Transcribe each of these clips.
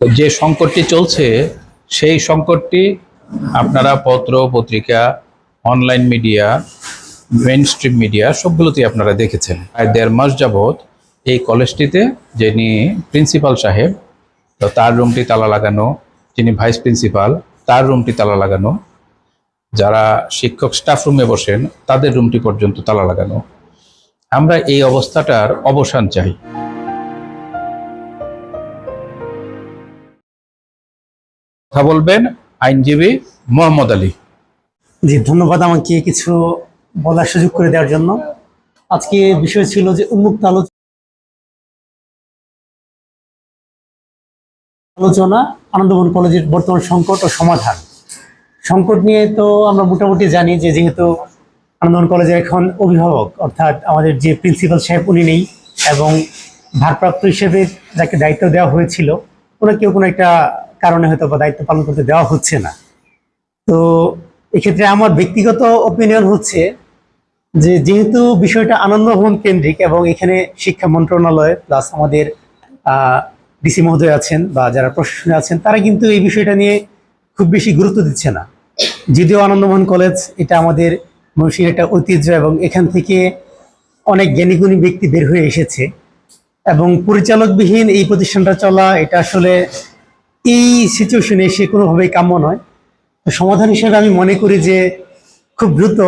যে সংকটটি চলছে, সেই সংকটটি আপনারা পত্র, পত্রিকা online media mainstream media সবগুলোতেই আপনারা দেখেছেন। প্রায় দেড় মাস যাবৎ এই কলেজটিতে যিনি প্রিন্সিপাল সাহেব, তো তার রুমটি তালা লাগানো, যিনি ভাইস প্রিন্সিপাল তার রুমটি তালা লাগানো। যারা শিক্ষক স্টাফ রুমে বসেন, তাদের রুমটি পর্যন্ত তালা লাগানো। আমরা এই অবস্থাটার অবসান চাই। কথা বলবেন আইনজীবী মোহাম্মদ আলী। জি, ধন্যবাদ আমাকে কিছু বলার সুযোগ করে দেওয়ার জন্য। আজকে বিষয় ছিল যে উন্মুক্ত আলো- আলোচনা আনন্দবন কলেজের বর্তমান সংকট ও সমাধান। সংকট নিয়ে তো আমরা মোটামুটি জানি যে যেহেতু আনন্দবন কলেজের এখন অভিভাবক, অর্থাৎ আমাদের যে প্রিন্সিপাল সাহেব উনি নেই এবং ভারপ্রাপ্ত হিসেবে যাকে দায়িত্ব দেওয়া হয়েছিল, ওনাকেও কোনো একটা কারণে হয়তো দায়িত্ব পালন করতে দেওয়া হচ্ছে না। তো এক্ষেত্রে আমার ব্যক্তিগত ওপিনিয়ন হচ্ছে যে যেহেতু বিষয়টা আনন্দভবন কেন্দ্রিক এবং এখানে শিক্ষা মন্ত্রণালয় প্লাস আমাদের ডিসি মহোদয় আছেন বা যারা প্রশাসনে আছেন, তারা কিন্তু এই বিষয়টা নিয়ে খুব বেশি গুরুত্ব দিচ্ছে না। যদিও আনন্দমোহন কলেজ এটা আমাদের মনুষ্যের একটা ঐতিহ্য এবং এখান থেকে অনেক জ্ঞানীগুণী ব্যক্তি বের হয়ে এসেছে এবং পরিচালকবিহীন এই প্রতিষ্ঠানটা চলা, এটা আসলে এই সিচুয়েশনে সে কোনোভাবেই কাম্য নয়। তো সমাধান হিসেবে আমি মনে করি যে খুব দ্রুত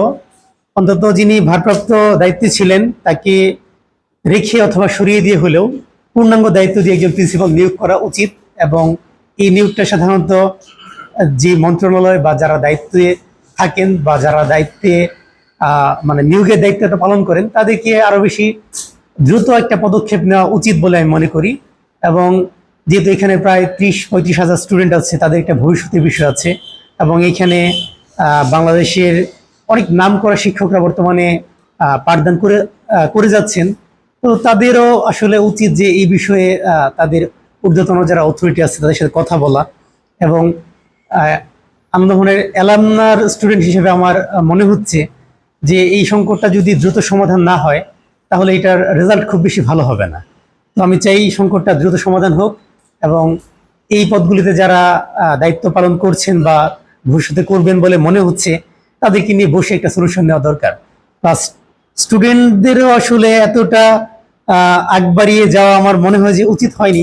অন্তত যিনি ভারপ্রাপ্ত দায়িত্বে ছিলেন, তাকে রেখে অথবা সরিয়ে দিয়ে হলেও পূর্ণাঙ্গ দায়িত্ব দিয়ে একজন প্রিন্সিপাল নিয়োগ করা উচিত এবং এই নিয়োগটা সাধারণত যে মন্ত্রণালয় বা যারা দায়িত্বে থাকেন বা যারা দায়িত্বে মানে নিয়োগের দায়িত্বটা পালন করেন, তাদেরকে আরও বেশি দ্রুত একটা পদক্ষেপ নেওয়া উচিত বলে আমি মনে করি এবং যেহেতু এখানে প্রায় ত্রিশ পঁয়ত্রিশ হাজার স্টুডেন্ট আছে তাদের একটা ভবিষ্যতের বিষয় আছে। এবং এখানে বাংলাদেশের অনেক নাম করা শিক্ষকরা বর্তমানে পাঠদান করে করে যাচ্ছেন। তো তাদেরও আসলে উচিত যে এই বিষয়ে তাদের ঊর্ধ্বতন যারা অথরিটি আছে তাদের সাথে কথা বলা। এবং আহ, আনন্দমোহনের অ্যালামনার স্টুডেন্ট হিসেবে আমার মনে হচ্ছে যে এই সংকটটা যদি দ্রুত সমাধান না হয় তাহলে এটার রেজাল্ট খুব বেশি ভালো হবে না। তো আমি চাই এই সংকটটা দ্রুত সমাধান হোক। এবং এই পদগুলিতে যারা দায়িত্ব পালন করছেন বা ভবিষ্যতে করবেন বলে মনে হচ্ছে, তাদেরকে নিয়ে বসে একটা সলিউশন নেওয়া দরকার। প্লাস স্টুডেন্টদেরও আসলে এতটা আগ বাড়িয়ে যাওয়া আমার মনে হয় যে উচিত হয়নি।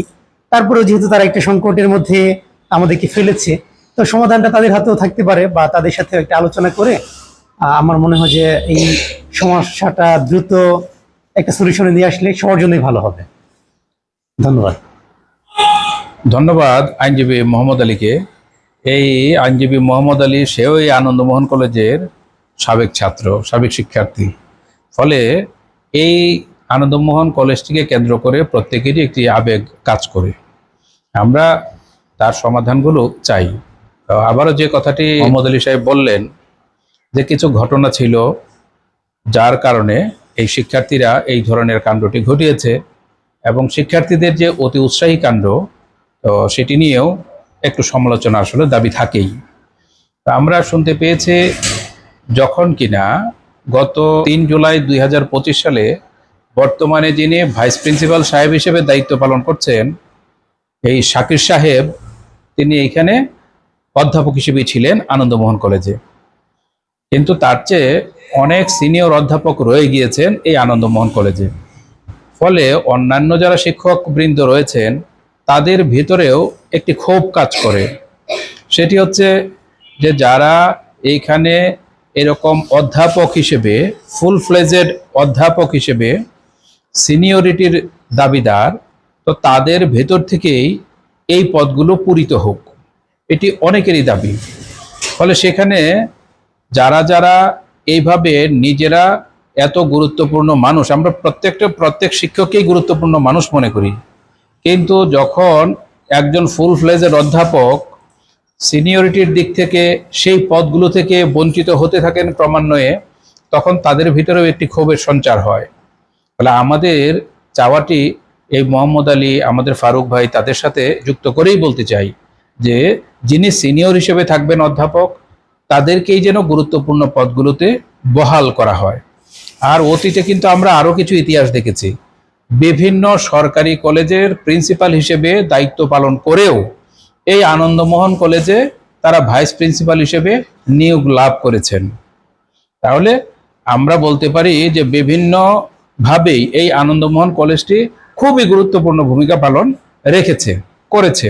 তারপরেও যেহেতু তারা একটা সংকটের মধ্যে আমাদেরকে ফেলেছে, তো সমাধানটা তাদের হাতেও থাকতে পারে বা তাদের সাথে একটা আলোচনা করে আমার মনে হয় যে এই সমস্যাটা দ্রুত একটা সলিউশনে নিয়ে আসলে সবার জন্যই ভালো হবে। ধন্যবাদ। ধন্যবাদ আইনজীবী মোহাম্মদ আলীকে। এই আইনজীবী মোহাম্মদ আলী সেও এই আনন্দমোহন কলেজের সাবেক ছাত্র, সাবেক শিক্ষার্থী। ফলে এই আনন্দমোহন কলেজটিকে কেন্দ্র করে প্রত্যেকেরই একটি আবেগ কাজ করে। আমরা তার সমাধানগুলো চাই। আবারও যে কথাটি মোহাম্মদ আলী সাহেব বললেন যে কিছু ঘটনা ছিল যার কারণে এই শিক্ষার্থীরা এই ধরনের কাণ্ডটি ঘটিয়েছে এবং শিক্ষার্থীদের যে অতি উৎসাহী কাণ্ড তো সেটি নিয়েও একটু সমালোচনা আসলে দাবি থাকেই। তো আমরা শুনতে পেয়েছি যখন কিনা গত তিন জুলাই দুই হাজার পঁচিশ সালে বর্তমানে যিনি ভাইস প্রিন্সিপাল সাহেব হিসেবে দায়িত্ব পালন করছেন, এই শাকির সাহেব, তিনি এইখানে অধ্যাপক হিসেবে ছিলেন আনন্দমোহন কলেজে। কিন্তু তার চেয়ে অনেক সিনিয়র অধ্যাপক রয়ে গিয়েছেন এই আনন্দমোহন কলেজে। ফলে অন্যান্য যারা শিক্ষক বৃন্দ রয়েছেন তাদের ভিতরেও একটি ক্ষোভ কাজ করে। সেটি হচ্ছে যে যারা এইখানে এরকম অধ্যাপক হিসেবে ফুল ফ্লেজেড অধ্যাপক হিসেবে সিনিয়রিটির দাবিদার, তো তাদের ভেতর থেকেই এই পদগুলো পূরিত হোক। এটি অনেকেরই দাবি। ফলে সেখানে যারা যারা এইভাবে নিজেরা এত গুরুত্বপূর্ণ মানুষ, আমরা প্রত্যেকটা, প্রত্যেক শিক্ষককেই গুরুত্বপূর্ণ মানুষ মনে করি। কিন্তু যখন একজন ফুল ফ্লেজের অধ্যাপক সিনিয়রিটির দিক থেকে সেই পদগুলো থেকে বঞ্চিত হতে থাকেন ক্রমান্বয়ে, তখন তাদের ভিতরেও একটি ক্ষোভের সঞ্চার হয়। ফলে আমাদের চাওয়াটি এই মোহাম্মদ আলী, আমাদের ফারুক ভাই তাদের সাথে যুক্ত করেই বলতে চাই যে, যিনি সিনিয়র হিসেবে থাকবেন অধ্যাপক, তাদেরকেই যেন গুরুত্বপূর্ণ পদগুলোতে বহাল করা হয়। আর অতীতে কিন্তু আমরা আরও কিছু ইতিহাস দেখেছি। বিভিন্ন সরকারি কলেজের প্রিন্সিপাল হিসেবে দায়িত্ব পালন করেও এই আনন্দমোহন কলেজে তারা ভাইস প্রিন্সিপাল হিসেবে নিয়োগ লাভ করেছেন। তাহলে আমরা বলতে পারি যে বিভিন্ন ভাবেই এই আনন্দমোহন কলেজটি খুবই গুরুত্বপূর্ণ ভূমিকা পালন রেখেছে, করেছে।